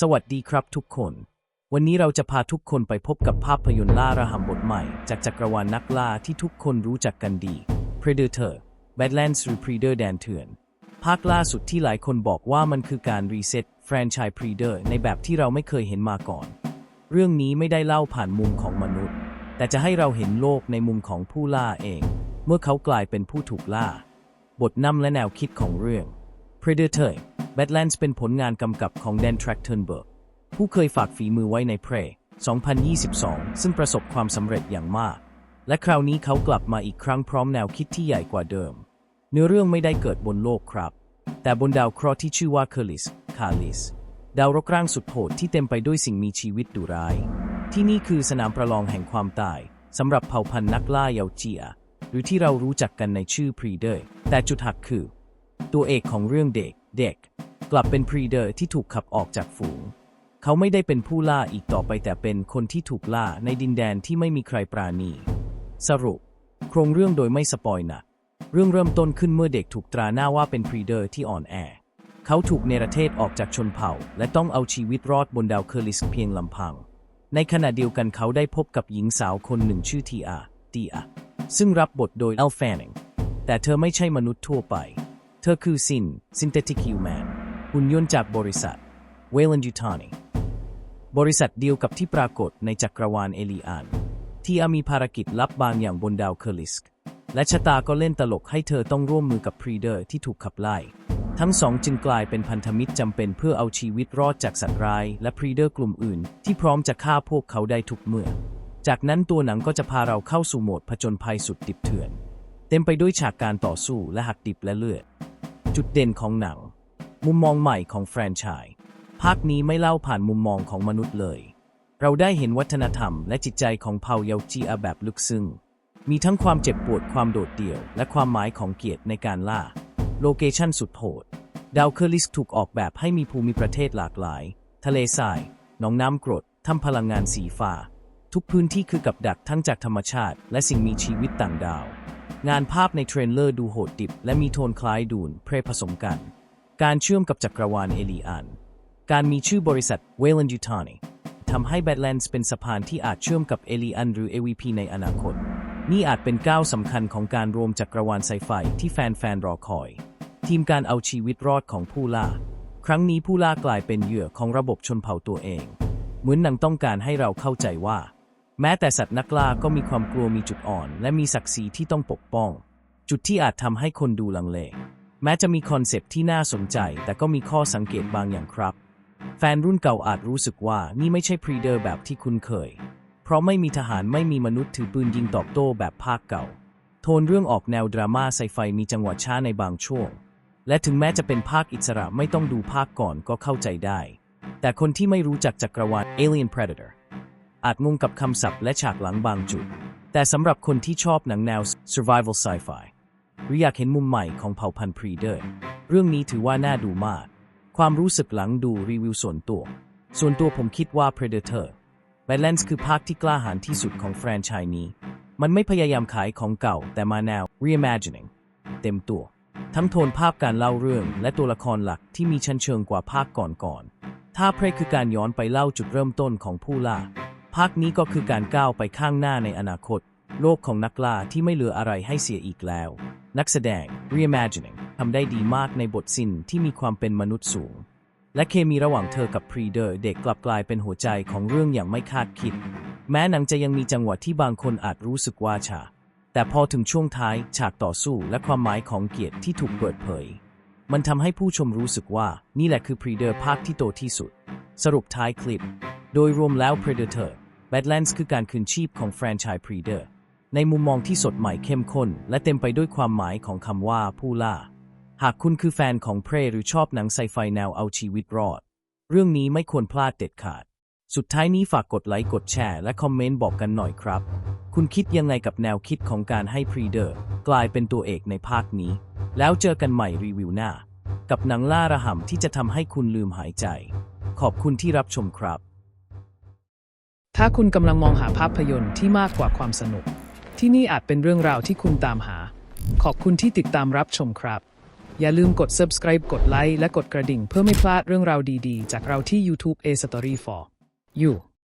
สวัสดีครับทุกคน วันนี้เราจะพาทุกคนไปพบกับภาพยนตร์ล่าระหำบทใหม่ จากจักรวาลนักล่าที่ทุกคนรู้จักกันดี Predator Badlands หรือ Predator แดนเถื่อน ภาคล่าสุดที่หลายคนบอกว่ามันคือการรีเซ็ตแฟรนไชส์ Predator ในแบบที่เราไม่เคยเห็นมาก่อน เรื่องนี้ไม่ได้เล่าผ่านมุมของมนุษย์ แต่จะให้เราเห็นโลกในมุมของผู้ล่าเอง เมื่อเขากลายเป็นผู้ถูกล่า บทนำและแนวคิดของเรื่อง Predator Badlands เป็นผลงานกำกับของ Dan Trachtenberg ผู้เคยฝากฝีมือไว้ใน Prey 2022 ซึ่งประสบความสำเร็จอย่างมาก และคราวนี้เขากลับมาอีกครั้งพร้อมแนวคิดที่ใหญ่กว่าเดิม เนื้อเรื่องไม่ได้เกิดบนโลกครับ แต่บนดาวเคราะห์ที่ชื่อว่าเคอริส คาลิส ดาวรกร่างสุดโหดที่เต็มไปด้วยสิ่งมีชีวิตดุร้าย ที่นี่คือสนามประลองแห่งความตายสำหรับเผ่าพันธุ์นักล่าเยาเจีย หรือที่เรารู้จักกันในชื่อพรีเดอร์แต่จุดหักคือ ตัวเอกของเรื่องเด็กเด็ก กลับเป็นพรีเดอร์ที่ถูกขับออกจากฝูง เขาไม่ได้เป็นผู้ล่าอีกต่อไปแต่เป็นคนที่ถูกล่าในดินแดนที่ไม่มีใครปราณี สรุป โครงเรื่องโดยไม่สปอยนะเรื่องเริ่มต้นขึ้นเมื่อเด็กถูกตราหน้าว่าเป็นพรีเดอร์ที่อ่อนแอ เขาถูกเนรเทศออกจากชนเผ่า และต้องเอาชีวิตรอดบนดาวเคอร์ลิสเพียงลำพัง ในขณะเดียวกันเขาได้พบกับหญิงสาวคนหนึ่งชื่อทีอาตีอาซึ่งรับบทโดยเอลแฟนิงแต่เธอไม่ใช่มนุษย์ทั่วไป เธอคือซิน Synthetic Human หุ่นยนต์จากบริษัท w a y l a n d Yutani บริษัทเดียวกับที่ปรากฏในจักรวาลเอลีอานที่อามีภารกิจลับบางอย่างบนดาวเคอร์ลิสก์และชะตาก็เล่นตลกให้เธอต้องร่วมมือกับพรีเดอร์ที่ถูกขับไล่ ทั้งสองจึงกลายเป็นพันธมิตรจำเป็นเพื่อเอาชีวิตรอดจากสัตว์ร้าย และพรีเดอร์กลุ่มอื่น ที่พร้อมจะฆ่าพวกเขาได้ทุกเมื่อ จากนั้นตัวหนังก็จะพาเราเข้าสู่โหมดผจญภัยสุดดิบเถื่อน เต็มไปด้วยฉากการต่อสู้และหักดิบและเลือด จุดเด่นของหนัง มุมมองใหม่ของแฟรนไชส์ภาคนี้ไม่เล่าผ่านมุมมองของมนุษย์เลย เราได้เห็นวัฒนธรรมและจิตใจของเผ่าเยาจีอาแบบลึกซึ้ง มีทั้งความเจ็บปวดความโดดเดี่ยว และความหมายของเกียรติในการล่า โลเคชั่นสุดโหด ดาวเคอร์ลิสถูกออกแบบให้มีภูมิประเทศหลากหลาย ทะเลทราย หนองน้ำกรดถ้ำพลังงานสีฟ้า ทุกพื้นที่คือกับดักทั้งจากธรรมชาติ และสิ่งมีชีวิตต่างดาว งานภาพในเทรลเลอร์ดูโหดดิบ และมีโทนคล้ายดูนเพรผสมกัน การเชื่อมกับจักรวาลเอลีอัน การมีชื่อบริษัท w a y l a n d Yutani ทำให้ Badlands เป็นสะพานที่อาจเชื่อมกับเอลีอันหรือ AVP ในอนาคต นี่อาจเป็นก้าวสำคัญของการรวมจักรวาลไซไฟที่แฟนๆรอคอย ทีมการเอาชีวิตรอดของผู้ล่า ครั้งนี้ผู้ล่ากลายเป็นเหยื่อของระบบชนเผ่าตัวเอง เหมือนหนังต้องการให้เราเข้าใจว่า แม้แต่สัตว์นักล่าก็มีความกลัวมีจุดอ่อน และมีศักดิ์ศรีที่ต้องปกป้อง จุดที่อาจทำให้คนดูลังเล แม้จะมีคอนเซปต์ที่น่าสนใจ แต่ก็มีข้อสังเกตบางอย่างครับ แฟนรุ่นเก่าอาจรู้สึกว่านี่ไม่ใช่พรีเดอร์แบบที่คุ้นเคย เพราะไม่มีทหารไม่มีมนุษย์ถือปืนยิงตอบโต้แบบภาคเก่า โทนเรื่องออกแนวดราม่าไซไฟมีจังหวะช้าในบางช่วง และถึงแม้จะเป็นภาคอิสระไม่ต้องดูภาคก่อนก็เข้าใจได้ แต่คนที่ไม่รู้จักจักรวาล Alien Predator อาจงงกับคำศัพท์และฉากหลังบางจุด แต่สำหรับคนที่ชอบหนังแนว survival sci-fi หรืออยากเห็นมุมใหม่ของเผ่าพันธุ์พรีเดอร์ เรื่องนี้ถือว่าน่าดูมาก ความรู้สึกหลังดูรีวิวส่วนตัว ส่วนตัวผมคิดว่า Predator Badlands คือภาคที่กล้าหาญที่สุดของแฟรนไชส์นี้ มันไม่พยายามขายของเก่าแต่มาแนว reimagining เต็มตัว ทั้งโทนภาพการเล่าเรื่องและตัวละครหลักที่มีชั้นเชิงกว่าภาคก่อนๆถ้าเพรคือการย้อนไปเล่าจุดเริ่มต้นของผู้ล่า ภาคนี้ก็คือการก้าวไปข้างหน้าในอนาคต โลกของนักล่าที่ไม่เหลืออะไรให้เสียอีกแล้ว นักแสดง reimagining ทำได้ดีมากในบทสินที่มีความเป็นมนุษย์สูง และเคมีระหว่างเธอกับพรีเดอร์เด็กกลับกลายเป็นหัวใจของเรื่องอย่างไม่คาดคิด แม้หนังจะยังมีจังหวะที่บางคนอาจรู้สึกว่าชาแต่พอถึงช่วงท้ายฉากต่อสู้และความหมายของเกียรติที่ถูกเปิดเผย มันทำให้ผู้ชมรู้สึกว่านี่แหละคือพรีเดอร์ภาคที่โตที่สุด สรุปท้ายคลิป โดยรวมแล้ว Predator Badlands คือการคืนชีพของแฟรนไชส์ Predator ในมุมมองที่สดใหม่เข้มข้น และเต็มไปด้วยความหมายของคำว่าผู้ล่า หากคุณคือแฟนของเพรหรือชอบหนังไซไฟแนวเอาชีวิตรอด เรื่องนี้ไม่ควรพลาดเด็ดขาด สุดท้ายนี้ฝากกดไลค์กดแชร์และคอมเมนต์บอกกันหน่อยครับ คุณคิดยังไงกับแนวคิดของการให้พรีเดอร์กลายเป็นตัวเอกในภาคนี้ แล้วเจอกันใหม่รีวิวหน้า กับหนังล่าระห่ำที่จะทำให้คุณลืมหายใจ ขอบคุณที่รับชมครับ ถ้าคุณกำลังมองหาภาพยนตร์ที่มากกว่าความสนุก ที่นี่อาจเป็นเรื่องราวที่คุณตามหา ขอบคุณที่ติดตามรับชมครับ อย่าลืมกด subscribe กดไลค์และกดกระดิ่งเพื่อไม่พลาดเรื่องราวดีๆ จากเราที่ YouTube A Story for You